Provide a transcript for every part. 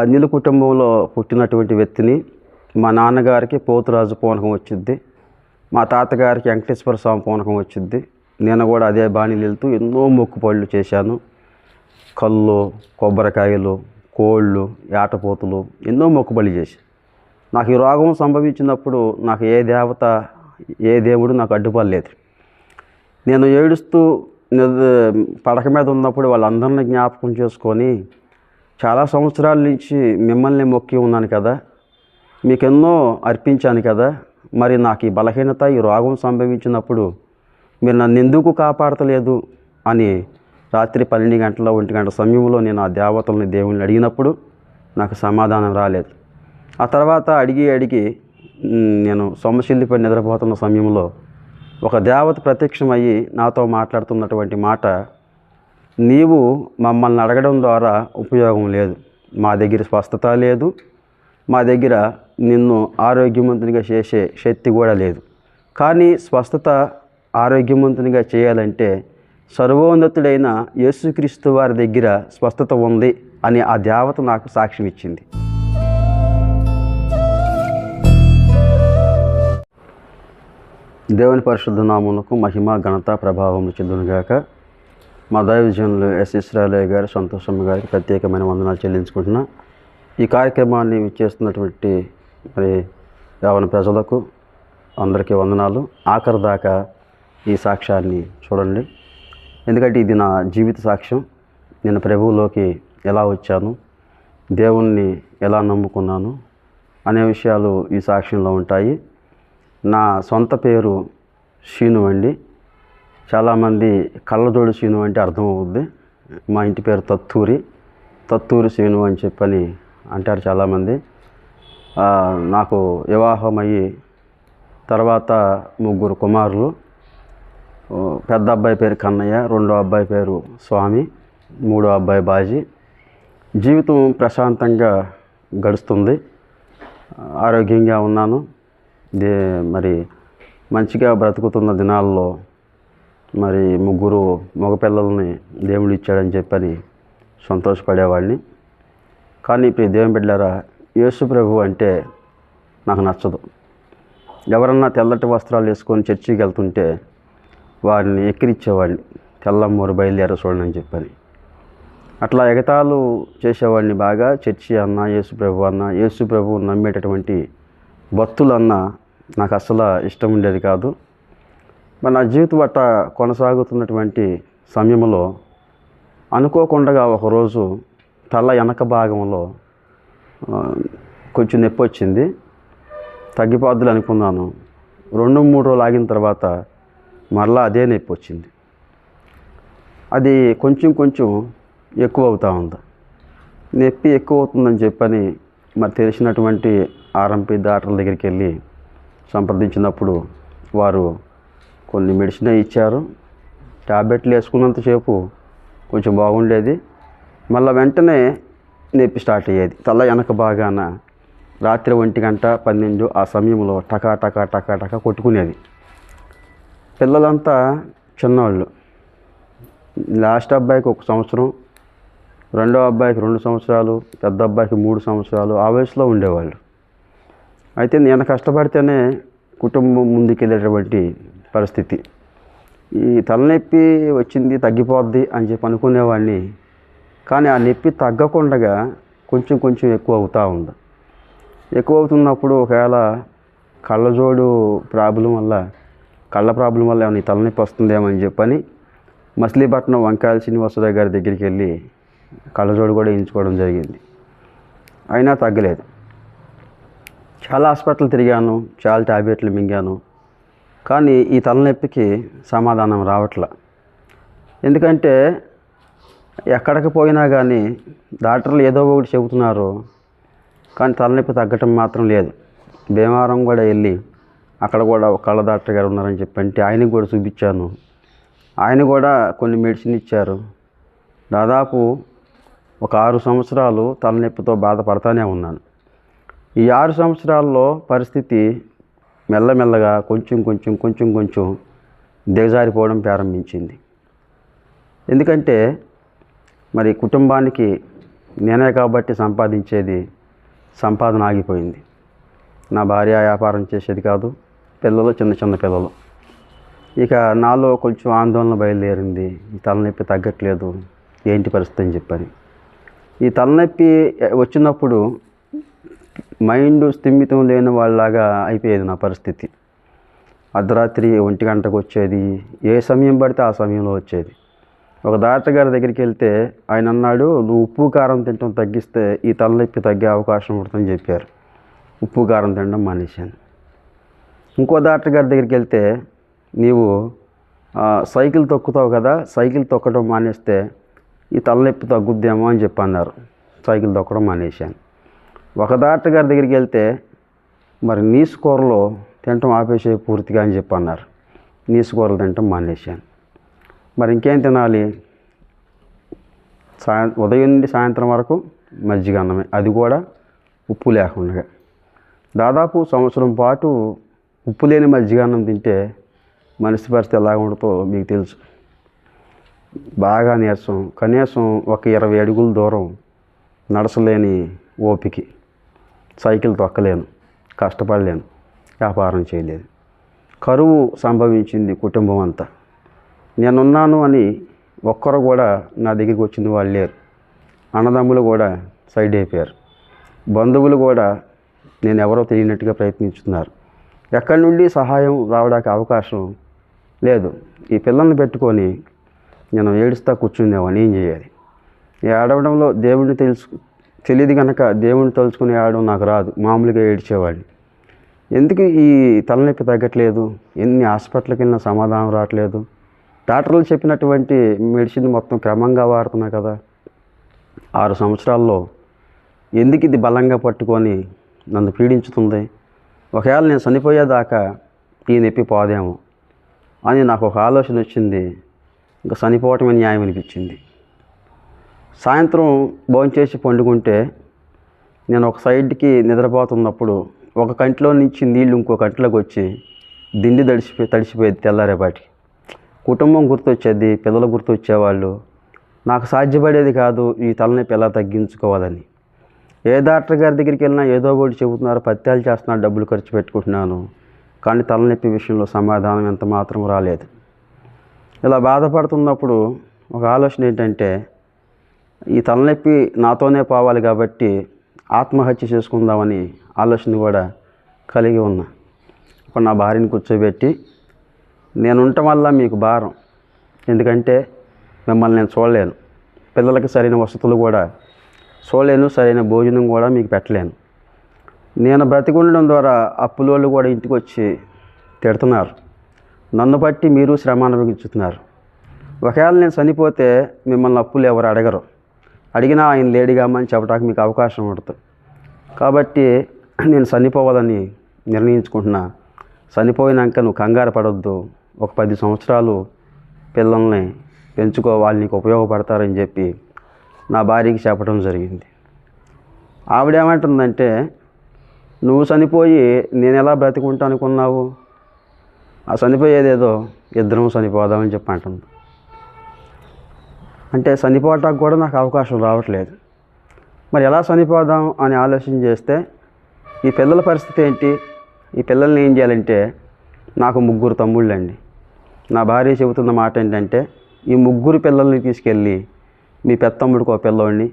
అనిల్ కుటుంబంలో పుట్టినటువంటి వ్యక్తిని మా నాన్నగారికి పోతురాజు పూనకం వచ్చింది మా తాతగారికి వెంకటేశ్వర స్వామి పూనకం వచ్చింది నేను కూడా అదే బాణీలు వెళ్తూ ఎన్నో మొక్కుపళ్ళు చేశాను. కళ్ళు కొబ్బరికాయలు కోళ్ళు ఏటపోతులు ఎన్నో మొక్కుబళ్ళు చేసి నాకు ఈ రోగం సంభవించినప్పుడు నాకు ఏ దేవత ఏ దేవుడు నాకు అడ్డుపడలేదు. నేను ఏడుస్తూ పడక మీద ఉన్నప్పుడు వాళ్ళందరినీ జ్ఞాపకం చేసుకొని చాలా సంవత్సరాల నుంచి మిమ్మల్ని మొక్కి ఉన్నాను కదా. మీకెన్నో అర్పించాను కదా. మరి నాకు ఈ బలహీనత ఈ రోగం సంభవించినప్పుడు మీరు నన్ను ఎందుకు కాపాడతలేదు అని రాత్రి పన్నెండు గంటల ఒంటి గంట సమయంలో నేను ఆ దేవతల్ని దేవుణ్ణి అడిగినప్పుడు నాకు సమాధానం రాలేదు. ఆ తర్వాత అడిగి అడిగి నేను సొమ్మశిల్లిపై నిద్రపోతున్న సమయంలో ఒక దేవత ప్రత్యక్షమయ్యి నాతో మాట్లాడుతున్నటువంటి మాట నీవు మమ్మల్ని అడగడం ద్వారా ఉపయోగం లేదు. మా దగ్గర స్వస్థత లేదు. మా దగ్గర నిన్ను ఆరోగ్యవంతునిగా చేసే శక్తి కూడా లేదు. కానీ స్వస్థత ఆరోగ్యవంతునిగా చేయాలంటే సర్వోన్నతుడైన యేసుక్రీస్తు వారి దగ్గర స్వస్థత ఉంది అని ఆ దేవత నాకు సాక్ష్యం ఇచ్చింది. దేవుని పరిశుద్ధ నామమునకు మహిమ ఘనత ప్రభావం చెందునుగాక. మా దైవజనులు ఎస్ ఇస్రాలయ్య గారు సంతోషమ్మ గారికి ప్రత్యేకమైన వందనాలు చెల్లించుకుంటున్నా. ఈ కార్యక్రమాన్ని చేస్తున్నటువంటి మరి యావన ప్రజలకు అందరికీ వందనాలు. ఆఖరి దాకా ఈ సాక్ష్యాన్ని చూడండి. ఎందుకంటే ఇది నా జీవిత సాక్ష్యం. నేను ప్రభువులోకి ఎలా వచ్చాను దేవుణ్ణి ఎలా నమ్ముకున్నాను అనే విషయాలు ఈ సాక్ష్యంలో ఉంటాయి. నా సొంత పేరు శీను అండి. చాలామంది కళ్ళజోడు శీను అంటే అర్థమవుద్ది. మా ఇంటి పేరు తత్తూరి. తత్తూరి శీను అని చెప్పని అంటారు చాలామంది. నాకు వివాహం అయ్యి తర్వాత ముగ్గురు కుమారులు. పెద్ద అబ్బాయి పేరు కన్నయ్య రెండో అబ్బాయి పేరు స్వామి మూడో అబ్బాయి బాజీ. జీవితం ప్రశాంతంగా గడుస్తుంది. ఆరోగ్యంగా ఉన్నాను. దే మరి మంచిగా బ్రతుకుతున్న దినాల్లో మరి ముగ్గురు మగపిల్లల్ని దేవుడు ఇచ్చాడని చెప్పని సంతోషపడేవాడిని. కానీ ఇప్పుడు దేవుని బిడ్డారా యేసు ప్రభు అంటే నాకు నచ్చదు. ఎవరన్నా తెల్లటి వస్త్రాలు వేసుకొని చర్చికి వెళ్తుంటే వారిని ఎక్కిరిచ్చేవాడిని. తెల్లమ్మూరు బయలుదేర చూడండి అని చెప్పని. అట్లా ఎగతాలు చేసేవాడిని బాగా చర్చి అన్న యేసు ప్రభు అన్న యేసు ప్రభు నమ్మేటటువంటి భక్తులన్న నాకు అసలు ఇష్టం ఉండేది కాదు. మరి నా జీవితం బట్ట కొనసాగుతున్నటువంటి సమయంలో అనుకోకుండా ఒకరోజు తల వెనక భాగంలో కొంచెం నొప్పి వచ్చింది. తగ్గిపోద్దులు అనుకున్నాను. రెండు మూడు రోజులు ఆగిన తర్వాత మరలా అదే నొప్పి వచ్చింది. అది కొంచెం కొంచెం ఎక్కువ అవుతూ ఉంది. నొప్పి ఎక్కువ అవుతుందని చెప్పని మరి తెలిసినటువంటి ఆర్ఎంపీ డాక్టర్ల దగ్గరికి వెళ్ళి సంప్రదించినప్పుడు వారు కొన్ని మెడిసిన్ ఇచ్చారు. టాబ్లెట్లు వేసుకున్నంతసేపు కొంచెం బాగుండేది. మళ్ళీ వెంటనే నొప్పి స్టార్ట్ అయ్యేది. తల వెనక బాగాన రాత్రి ఒంటి గంట పన్నెండు ఆ సమయంలో టకా టకా టకా టకా కొట్టుకునేది. పిల్లలంతా చిన్నవాళ్ళు. లాస్ట్ అబ్బాయికి ఒక సంవత్సరం రెండో అబ్బాయికి రెండు సంవత్సరాలు పెద్ద అబ్బాయికి మూడు సంవత్సరాలు ఆ వయసులో ఉండేవాళ్ళు. అయితే నేను కష్టపడితేనే కుటుంబం ముందుకెళ్ళేటటువంటి పరిస్థితి. ఈ తలనొప్పి వచ్చింది తగ్గిపోద్ది అని చెప్పి అనుకునేవాడిని. కానీ ఆ నొప్పి తగ్గకుండా కొంచెం కొంచెం ఎక్కువ అవుతూ ఉంది. ఎక్కువ అవుతున్నప్పుడు ఒకవేళ కళ్ళజోడు ప్రాబ్లం వల్ల కళ్ళ ప్రాబ్లం వల్ల ఏమైనా తలనొప్పి వస్తుందేమో అని చెప్పని మచిలీపట్నం వంకాయల శ్రీనివాసరావు గారి దగ్గరికి వెళ్ళి కళ్ళజోడు కూడా వేయించుకోవడం జరిగింది. అయినా తగ్గలేదు. చాలా హాస్పిటల్ తిరిగాను చాలా టాబ్లెట్లు మింగాను. కానీ ఈ తలనొప్పికి సమాధానం రావట్ల. ఎందుకంటే ఎక్కడికి పోయినా కానీ డాక్టర్లు ఏదో ఒకటి చెబుతున్నారు కానీ తలనొప్పి తగ్గటం మాత్రం లేదు. భీమవరం కూడా వెళ్ళి అక్కడ కూడా ఒక కళ్ళ డాక్టర్ గారు ఉన్నారని చెప్పి అంటే ఆయనకి కూడా చూపించాను. ఆయన కూడా కొన్ని మెడిసిన్ ఇచ్చారు. దాదాపు ఒక ఆరు సంవత్సరాలు తలనొప్పితో బాధపడతానే ఉన్నాను. ఈ ఆరు సంవత్సరాల్లో పరిస్థితి మెల్లమెల్లగా కొంచెం కొంచెం కొంచెం కొంచెం దిగజారిపోవడం ప్రారంభించింది. ఎందుకంటే మరి కుటుంబానికి నేనే కాబట్టి సంపాదించేది సంపాదన ఆగిపోయింది. నా భార్య వ్యాపారం చేసేది కాదు పిల్లలు చిన్న చిన్న పిల్లలు. ఇక నాలో కొంచెం ఆందోళన బయలుదేరింది. ఈ తలనొప్పి తగ్గట్లేదు. ఏంటి పరిస్థితి అని చెప్పని. ఈ తలనొప్పి వచ్చినప్పుడు మైండ్ స్థిమితం లేని వాళ్ళలాగా అయిపోయేది నా పరిస్థితి. అర్ధరాత్రి ఒంటి గంటకు వచ్చేది. ఏ సమయం పడితే ఆ సమయంలో వచ్చేది. ఒక డాక్టర్ గారి దగ్గరికి వెళ్తే ఆయన అన్నాడు నువ్వు ఉప్పు కారం తినడం తగ్గిస్తే ఈ తలనొప్పి తగ్గే అవకాశం ఉంటుందని చెప్పారు. ఉప్పు కారం తినడం మానేశాను. ఇంకో డాక్టర్ గారి దగ్గరికి వెళ్తే నీవు సైకిల్ తొక్కుతావు కదా సైకిల్ తొక్కడం మానేస్తే ఈ తలనొప్పి తగ్గుద్దేమో అని చెప్పి అన్నారు సైకిల్ తొక్కడం మానేశాను. ఒక డాక్టర్ గారి దగ్గరికి వెళ్తే మరి నీసు కూరలో తినటం ఆపేసే పూర్తిగా అని చెప్పి అన్నారు. నీసు కూరలు తినటం మానేశాను. మరి ఇంకేం తినాలి? సాయం ఉదయం నుండి సాయంత్రం వరకు మజ్జిగ అన్నమే. అది కూడా ఉప్పు లేకుండా. దాదాపు సంవత్సరం పాటు ఉప్పు లేని మజ్జిగ అన్నం తింటే మనిషి పరిస్థితి ఎలా ఉండదో మీకు తెలుసు. బాగా నీరసం కనీసం ఒక ఇరవై అడుగుల దూరం నడసలేని ఓపికి. సైకిల్ తొక్కలేను కష్టపడలేను వ్యాపారం చేయలేను కరువు సంభవించింది కుటుంబం అంతా. నేనున్నాను అని ఒక్కరు కూడా నా దగ్గరికి వచ్చింది వాళ్ళు లేరు. అన్నదమ్ములు కూడా సైడ్ అయిపోయారు. బంధువులు కూడా నేను ఎవరో తెలియనట్టుగా ప్రయత్నిస్తున్నారు. ఎక్కడి నుండి సహాయం రావడానికి అవకాశం లేదు. ఈ పిల్లల్ని పెట్టుకొని నేను ఏడుస్తా కూర్చుందేవాడిని ఏం చేయాలి? ఈ ఏడవడంలో దేవుడిని తెలుసు తెలియదు కనుక దేవుడిని తలుచుకుని ఏడవడం నాకు రాదు. మామూలుగా ఏడ్చేవాడిని. ఎందుకు ఈ తలనొప్పి తగ్గట్లేదు? ఎన్ని హాస్పిటల్కి వెళ్ళినా సమాధానం రావట్లేదు? డాక్టర్లు చెప్పినటువంటి మెడిసిన్ మొత్తం క్రమంగా వాడుతున్నా కదా? ఆరు సంవత్సరాల్లో ఎందుకు ఇది బలంగా పట్టుకొని నన్ను పీడించుతుంది? ఒకవేళ నేను చనిపోయేదాకా ఈ నొప్పి పోదేమో అని నాకు ఒక ఆలోచన వచ్చింది. ఇంకా చనిపోవటమే న్యాయం అనిపించింది. సాయంత్రం భోంచేసి పండుకుంటే నేను ఒక సైడ్కి నిద్రపోతున్నప్పుడు ఒక కంటిలో నుంచి నీళ్ళు ఇంకో కంటిలోకి వచ్చి దిండి తడిసిపోయి తడిసిపోయేది తెల్లారేపాటి కుటుంబం గుర్తొచ్చేది పిల్లలు గుర్తొచ్చేవాళ్ళు నాకు సాధ్యపడేది కాదు ఈ తలనొప్పి ఎలా తగ్గించుకోవాలని. ఏ డాక్టర్ గారి దగ్గరికి వెళ్ళినా ఏదో ఒకటి చెబుతున్నారు పత్యాలు చేస్తున్నారు డబ్బులు ఖర్చు పెట్టుకుంటున్నాను కానీ తలనొప్పి విషయంలో సమాధానం ఎంత మాత్రం రాలేదు. ఇలా బాధపడుతున్నప్పుడు ఒక ఆలోచన ఏంటంటే ఈ తలనొప్పి నాతోనే పోవాలి కాబట్టి ఆత్మహత్య చేసుకుందామని ఆలోచన కూడా కలిగి ఉన్నా. ఇప్పుడు నా భార్యని కూర్చోబెట్టి నేను ఉండటం వల్ల మీకు భారం. ఎందుకంటే మిమ్మల్ని నేను చూడలేను. పిల్లలకి సరైన వసతులు కూడా చూడలేను సరైన భోజనం కూడా మీకు పెట్టలేను. నేను బ్రతికుండడం ద్వారా అప్పులోళ్ళు కూడా ఇంటికి వచ్చి తిడుతున్నారు. నన్ను బట్టి మీరు శ్రమ అనుభవించుతున్నారు. ఒకవేళ నేను చనిపోతే మిమ్మల్ని అప్పులు ఎవరు అడగరు. అడిగినా ఆయన లేడిగామని చెప్పడానికి మీకు అవకాశం ఉంటుంది. కాబట్టి నేను చనిపోవాలని నిర్ణయించుకుంటున్నా. చనిపోయినాక నువ్వు కంగారు పడొద్దు. ఒక పది సంవత్సరాలు పిల్లల్ని పెంచుకోవాలి నీకు ఉపయోగపడతారని చెప్పి నా భార్యకి చెప్పడం జరిగింది. ఆవిడేమంటుందంటే నువ్వు చనిపోయి నేను ఎలా బ్రతికుంటా అనుకున్నావు? ఆ చనిపోయేదేదో ఇద్దరం చనిపోదామని చెప్పి అంటుంది. అంటే చనిపోవటానికి కూడా నాకు అవకాశం రావట్లేదు. మరి ఎలా చనిపోదాం అని ఆలోచన చేస్తే ఈ పిల్లల పరిస్థితి ఏంటి? ఈ పిల్లల్ని ఏం చేయాలంటే నాకు ముగ్గురు తమ్ముళ్ళండి. నా భార్య చెబుతున్న మాట ఏంటంటే ఈ ముగ్గురు పిల్లల్ని తీసుకెళ్ళి మీ పెత్తమ్ముడికో పిల్లోడిని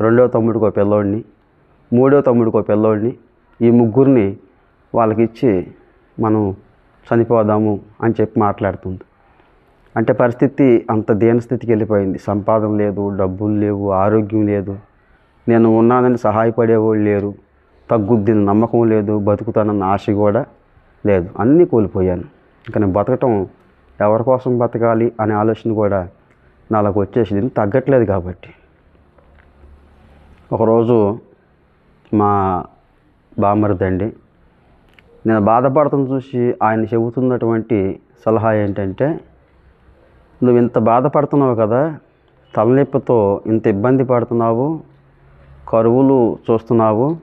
రెండో తమ్ముడికో పిల్లోడిని మూడో తమ్ముడికో పిల్లోడిని ఈ ముగ్గురిని వాళ్ళకి ఇచ్చి మనం చనిపోదాము అని చెప్పి మాట్లాడుతుంది. అంటే పరిస్థితి అంత దీనస్థితికి వెళ్ళిపోయింది. సంపాదన లేదు డబ్బులు లేవు ఆరోగ్యం లేదు. నేను ఉన్నానని సహాయపడేవాళ్ళు లేరు. తగ్గుద్దిన నమ్మకం లేదు బతుకుతానన్న ఆశ కూడా లేదు. అన్నీ కోల్పోయాను. ఇంకా నేను బతకటం ఎవరి కోసం బతకాలి అనే ఆలోచన కూడా నాలోకి వచ్చేసింది. తగ్గట్లేదు కాబట్టి. ఒకరోజు మా బామ్మరిదండి నేను బాధపడటం చూసి ఆయన చెబుతున్నటువంటి సలహా ఏంటంటే నువ్వు ఇంత బాధపడుతున్నావు కదా తలనొప్పితో ఇంత ఇబ్బంది పడుతున్నావు కరువులు చూస్తున్నావు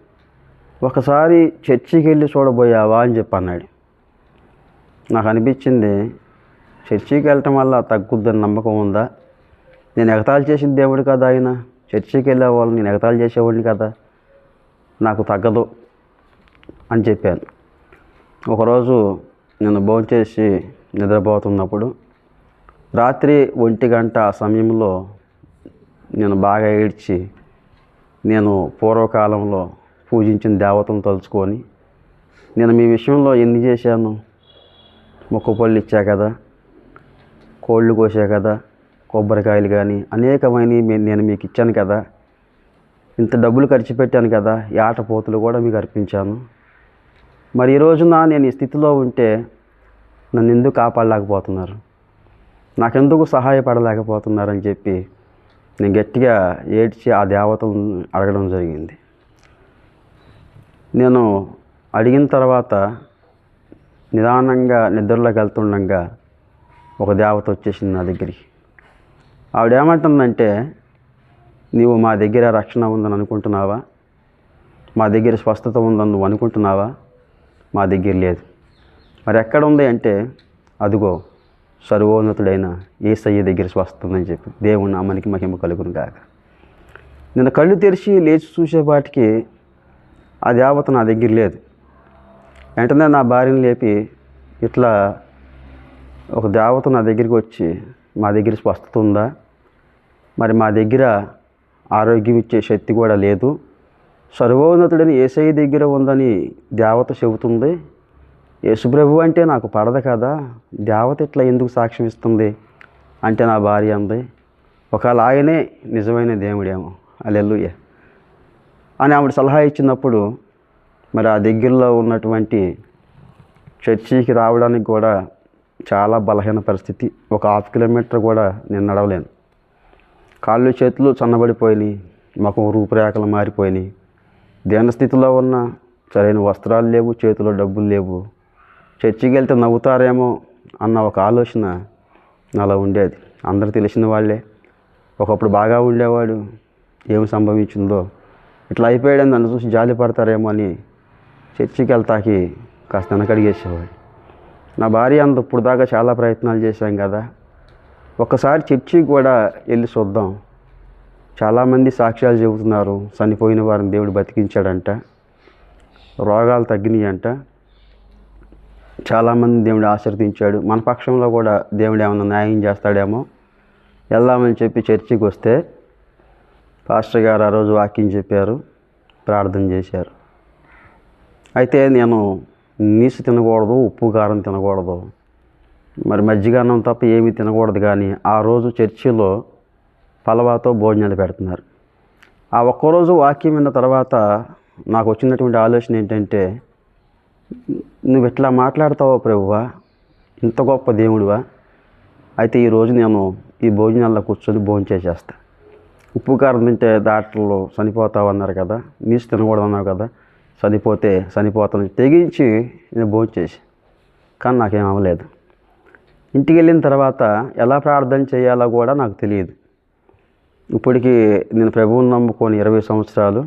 ఒకసారి చర్చికి వెళ్ళి చూడబోయావా అని చెప్పి అన్నాడు. నాకు అనిపించింది చర్చికి వెళ్ళటం వల్ల తగ్గుద్దని నమ్మకం ఉందా? నేను ఎగతాళి చేసిన దేవుడు కదా ఆయన చర్చికి వెళ్ళే వాళ్ళు నేను ఎగతాళి చేసేవాడిని కదా నాకు తగ్గదు అని చెప్పాను. ఒకరోజు నేను భోంచేసి నిద్రపోతున్నప్పుడు రాత్రి ఒంటి గంట ఆ సమయంలో నేను బాగా ఏడ్చి నేను పూర్వకాలంలో పూజించిన దేవతను తలుచుకొని నేను మీ విషయంలో ఎన్ని చేశాను? మొక్కుపళ్ళు ఇచ్చా కదా కోళ్ళు కోసా కదా కొబ్బరికాయలు కానీ అనేకమైనవి నేను మీకు ఇచ్చాను కదా. ఇంత డబ్బులు ఖర్చు పెట్టాను కదా ఈ ఆటపోతులు కూడా మీకు అర్పించాను. మరి ఈ రోజున నేను ఈ స్థితిలో ఉంటే నన్ను ఎందుకు కాపాడలేకపోతున్నారు? నాకెందుకు సహాయపడలేకపోతున్నారని చెప్పి నేను గట్టిగా ఏడ్చి ఆ దేవతలను అడగడం జరిగింది. నేను అడిగిన తర్వాత నిదానంగా నిద్రలోకి వెళ్తుండగా ఒక దేవత వచ్చేసింది నా దగ్గరికి. ఆవిడ ఏమంటుందంటే నీవు మా దగ్గర రక్షణ ఉందని అనుకుంటున్నావా? మా దగ్గర స్వస్థత ఉందని నువ్వు అనుకుంటున్నావా? మా దగ్గర లేదు. మరి ఎక్కడ ఉంది అంటే అదిగో సర్వోన్నతుడైన ఏసయ్య దగ్గర స్వస్థతని చెప్పి దేవుని నామానికి మహిమ కలుగును గాక. నేను కళ్ళు తెరిచి లేచి చూసేపాటికి ఆ దేవత నా దగ్గర లేదు. వెంటనే నా భార్యను లేపి ఇట్లా ఒక దేవత నా దగ్గరికి వచ్చి మా దగ్గర స్వస్థత ఉందా మరి మా దగ్గర ఆరోగ్యం ఇచ్చే శక్తి కూడా లేదు. సర్వోన్నతుడని ఏసఐ దగ్గర ఉందని దేవత చెబుతుంది. యేసుప్రభు అంటే నాకు పడదు కదా? దేవత ఇట్లా ఎందుకు సాక్ష్యం ఇస్తుంది? అంటే నా భార్య అంది. ఒకవేళ ఆయనే నిజమైన దేవుడేమో. అల్లెల్లుయ్య అని ఆవిడ సలహా ఇచ్చినప్పుడు మరి ఆ దగ్గరలో ఉన్నటువంటి చర్చికి రావడానికి కూడా చాలా బలహీన పరిస్థితి. ఒక హాఫ్ కిలోమీటర్ కూడా నేను నడవలేను. కాళ్ళు చేతులు సన్నబడిపోయినాయి ముఖం రూపురేఖలు మారిపోయినాయి. దీన స్థితిలో ఉన్న సరైన వస్త్రాలు లేవు చేతిలో డబ్బులు లేవు. చర్చికి వెళ్తే నవ్వుతారేమో అన్న ఒక ఆలోచన నాలో ఉండేది. అందరు తెలిసిన వాళ్ళే. ఒకప్పుడు బాగా ఉండేవాడు. ఏమి సంభవించిందో ఇట్లా అయిపోయాడని నన్ను చూసి జాలి పడతారేమో అని చర్చికి వెళ్తాకి కాస్త వెనకడిగేసేవాడు. నా భార్య అంత ఇప్పుడు దాకా చాలా ప్రయత్నాలు చేశాం కదా. ఒక్కసారి చర్చికి కూడా వెళ్ళి చూద్దాం. చాలామంది సాక్ష్యాలు చెబుతున్నారు. చనిపోయిన వారిని దేవుడు బతికించాడంట. రోగాలు తగ్గినాయి అంట చాలామంది దేవుడు ఆశీర్వదించాడు. మన పక్షంలో కూడా దేవుడు ఏమైనా న్యాయం చేస్తాడేమో వెళ్దామని చెప్పి చర్చికి వస్తే పాస్టర్ గారు ఆ రోజు వాక్యం చెప్పారు ప్రార్థన చేశారు. అయితే నేను నీసు తినకూడదు ఉప్పు కారం తినకూడదు. మరి మజ్జిగ అన్నం తప్ప ఏమీ తినకూడదు కానీ ఆ రోజు చర్చిలో పలవాతో భోజనాలు పెడుతున్నారు. ఆ ఒక్కరోజు వాక్యం విన్న తర్వాత నాకు వచ్చినటువంటి ఆలోచన ఏంటంటే నువ్వు ఇట్లా మాట్లాడతావో ప్రభువా? ఇంత గొప్ప దేవుడివా? అయితే ఈరోజు నేను ఈ భోజనాల్లో కూర్చొని భోజనం చేసేస్తా. ఉప్పు కారం తింటే డాక్టర్లు చనిపోతావు అన్నారు కదా నీసు తినకూడదు అన్నారు కదా చనిపోతే చనిపోతాను తెగించి నేను భోజనం చేసి కానీ నాకేం అవ్వలేదు. ఇంటికి వెళ్ళిన తర్వాత ఎలా ప్రార్థన చేయాలో కూడా నాకు తెలియదు. ఇప్పటికీ నేను ప్రభువుని నమ్ముకొని ఇరవై సంవత్సరాలు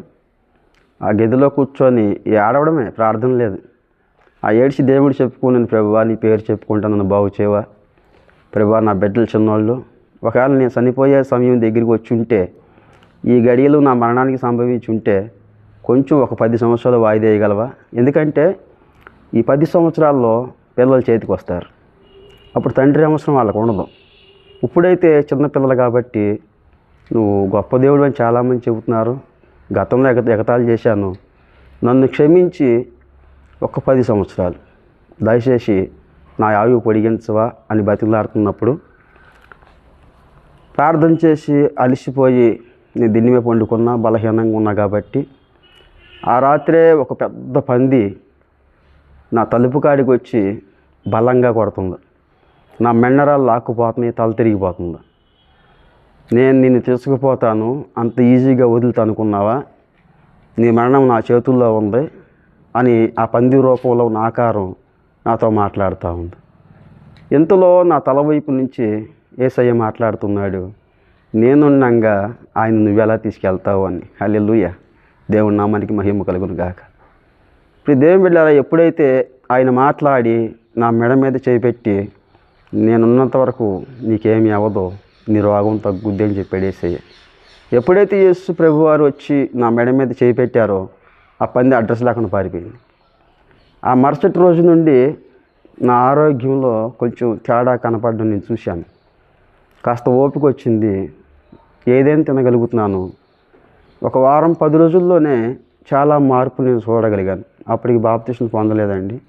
ఆ గదిలో కూర్చొని ఏడవడమే ప్రార్థన లేదు. ఆ ఏడ్చి దేవుడు చెప్పుకున్నాను ప్రభువా నీ పేరు చెప్పుకుంటా నన్ను బాగు చేయవా? ప్రభువా నా బిడ్డలు చిన్నోళ్ళు ఒకవేళ నేను చనిపోయే సమయం దగ్గరికి వచ్చి ఉంటే ఈ గడియలు నా మరణానికి సంభవించి ఉంటే కొంచెం ఒక పది సంవత్సరాలు వాయిదేయగలవా ఎందుకంటే ఈ పది సంవత్సరాల్లో పిల్లలు చేతికి వస్తారు. అప్పుడు తండ్రి అవసరం వాళ్ళకు ఉండదు. ఇప్పుడైతే చిన్నపిల్లలు కాబట్టి నువ్వు గొప్ప దేవుడు అని చాలామంది చెబుతున్నారు. గతంలో ఎగ ఎగతాళి చేశాను. నన్ను క్షమించి ఒక పది సంవత్సరాలు. దయచేసి నా ఆయువు పొడిగించవా అని బతిలాడుతున్నప్పుడు ప్రార్థన చేసి అలిసిపోయి నేను దిన్నిమే మీద పండుకున్నా బలహీనంగా ఉన్నా కాబట్టి ఆ రాత్రే ఒక పెద్ద పంది నా తలుపు కాడికి వచ్చి బలంగా కొడుతుంది. నా మెండరాలు లాక్కుపోతున్నాయి తల తిరిగిపోతుంది. నేను నిన్ను తీసుకుపోతాను అంత ఈజీగా వదులుతా అనుకున్నావా నీ మరణం నా చేతుల్లో ఉంది అని ఆ పంది రూపంలో ఉన్న ఆకారం నాతో మాట్లాడుతూ ఉంది. ఇంతలో నా తల వైపు నుంచి ఏసయ్య మాట్లాడుతున్నాడు నేనుండగా ఆయన నువ్వెలా తీసుకెళ్తావు? అని. అల్లెలుయ్య దేవుడు నా నామానికి మహిమ కలుగును గాక. ఇప్పుడు దేవుని బిడ్డారా ఎప్పుడైతే ఆయన మాట్లాడి నా మెడ మీద చేపెట్టి నేనున్నంత వరకు నీకేమీ అవ్వదో నీ రోగం తగ్గుద్ది అని చెప్పాడు ఏసయ్య. ఎప్పుడైతే యేసు ప్రభువారు వచ్చి నా మెడ మీద చేపెట్టారో ఆ పంది అడ్రస్ లేకుండా పారిపోయింది. ఆ మరుసటి రోజు నుండి నా ఆరోగ్యంలో కొంచెం తేడా కనపడడం నేను చూశాను. కాస్త ఓపిక వచ్చింది. ఏదైనా తినగలుగుతున్నాను? ఒక వారం పది రోజుల్లోనే చాలా మార్పులు నేను చూడగలిగాను. అప్పటికి బాప్తిషన్ పొందలేదండి.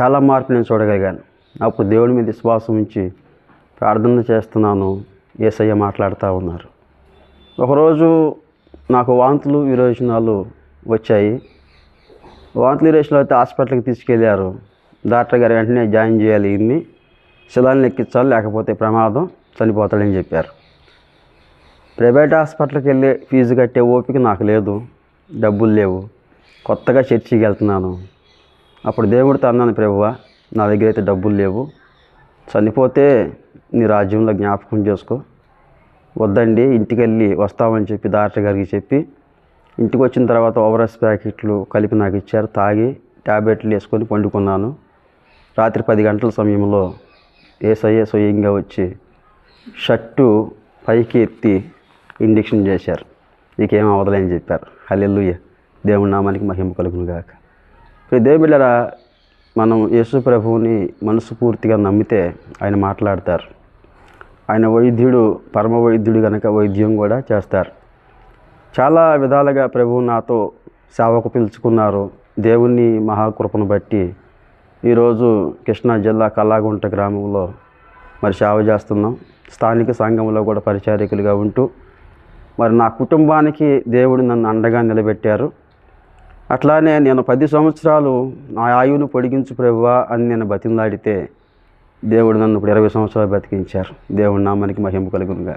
చాలా మార్పు నేను చూడగలిగాను. అప్పుడు దేవుడి మీద విశ్వాసం ఉంచి ప్రార్థన చేస్తున్నాను. ఏసయ్య మాట్లాడుతూ ఉన్నారు. ఒకరోజు నాకు వాంతులు విరోచనాలు వచ్చాయి. వాంతులు విరోచనాలు అయితే హాస్పిటల్కి తీసుకెళ్ళారు డాక్టర్ గారు వెంటనే జాయిన్ చేయాలి. ఇన్ని శిలాన్ని ఎక్కించాలి లేకపోతే ప్రమాదం చనిపోతాడని చెప్పారు. ప్రైవేట్ హాస్పిటల్కి వెళ్ళి ఫీజు కట్టే ఓపిక నాకు లేదు. డబ్బులు లేవు. కొత్తగా చర్చికి వెళ్తున్నాను. అప్పుడు దేవుడితో అన్నాను ప్రభువా నా దగ్గర అయితే డబ్బులు లేవు. చనిపోతే నీ రాజ్యంలో జ్ఞాపకం చేసుకో. వద్దండి ఇంటికి వెళ్ళి వస్తామని చెప్పి డాక్టర్ గారికి చెప్పి ఇంటికి వచ్చిన తర్వాత ఓవరాల్స్ ప్యాకెట్లు కలిపి నాకు ఇచ్చారు తాగి ట్యాబ్లెట్లు వేసుకొని పండుకున్నాను. రాత్రి పది గంటల సమయంలో ఏసయ్య స్వయంగా వచ్చి షర్టు పైకి ఎత్తి ఇంజెక్షన్ చేశారు. నీకేం అవదలేని చెప్పారు. హల్లెల్లుయ్య దేవుడి నామానికి మహిమ కలుగునుగాక. ఇప్పుడు దేవుళ్ళరా మనం యేసు ప్రభువుని మనసు పూర్తిగా నమ్మితే ఆయన మాట్లాడతారు. ఆయన వైద్యుడు పరమ వైద్యుడు కనుక వైద్యం కూడా చేస్తారు. చాలా విధాలుగా ప్రభువు నాతో సేవకు పిలుచుకున్నారు. దేవుని మహాకృపను బట్టి ఈరోజు కృష్ణా జిల్లా కల్లాగుంట గ్రామంలో మరి సేవ చేస్తున్నాం. స్థానిక సంఘంలో కూడా పరిచారికులుగా ఉంటూ మరి నా కుటుంబానికి దేవుడు నన్ను అండగా నిలబెట్టారు. అట్లానే నేను పది సంవత్సరాలు నా ఆయువును పొడిగించు ప్రభువా అని నేను బతిమలాడితే దేవుడు నన్ను ఇప్పుడు ఇరవై సంవత్సరాలు బతికించారు. దేవుడి నామానికి మహిమ కలుగునుగా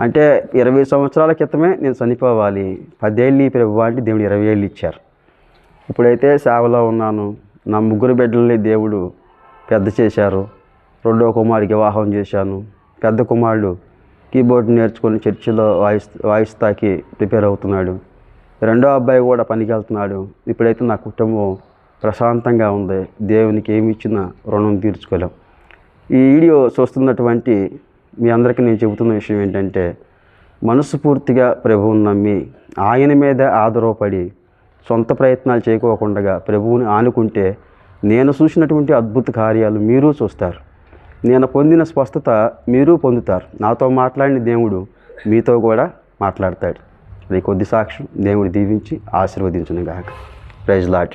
అంటే ఇరవై సంవత్సరాల క్రితమే నేను చనిపోవాలి. పదేళ్ళు ఈ ప్రభువా అంటే దేవుడు ఇరవై ఏళ్ళు ఇచ్చారు. ఇప్పుడైతే సేవలో ఉన్నాను. నా ముగ్గురు బిడ్డల్ని దేవుడు పెద్ద చేశారు. రెండో కుమారుడికి వివాహం చేశాను. పెద్ద కుమారుడు కీబోర్డ్ నేర్చుకొని చర్చిలో వాయిస్ వాయిస్తాకి ప్రిపేర్ అవుతున్నాడు. రెండో అబ్బాయి కూడా పనికి వెళ్తున్నాడు. ఇప్పుడైతే నా కుటుంబం ప్రశాంతంగా ఉంది. దేవునికి ఏమి ఇచ్చినా రుణం తీర్చుకోలేం. ఈ వీడియో చూస్తున్నటువంటి మీ అందరికీ నేను చెబుతున్న విషయం ఏంటంటే మనస్ఫూర్తిగా ప్రభువుని నమ్మి ఆయన మీద ఆధారపడి సొంత ప్రయత్నాలు చేయకోకుండా ప్రభువుని ఆనుకుంటే నేను చూసినటువంటి అద్భుత కార్యాలు మీరు చూస్తారు. నేను పొందిన స్వస్థత మీరు పొందుతారు. నాతో మాట్లాడిన దేవుడు మీతో కూడా మాట్లాడతాడు. అది కొద్ది సాక్ష్యం. దేవుడు దీవించి ఆశీర్వదించునుగాక. Praise lot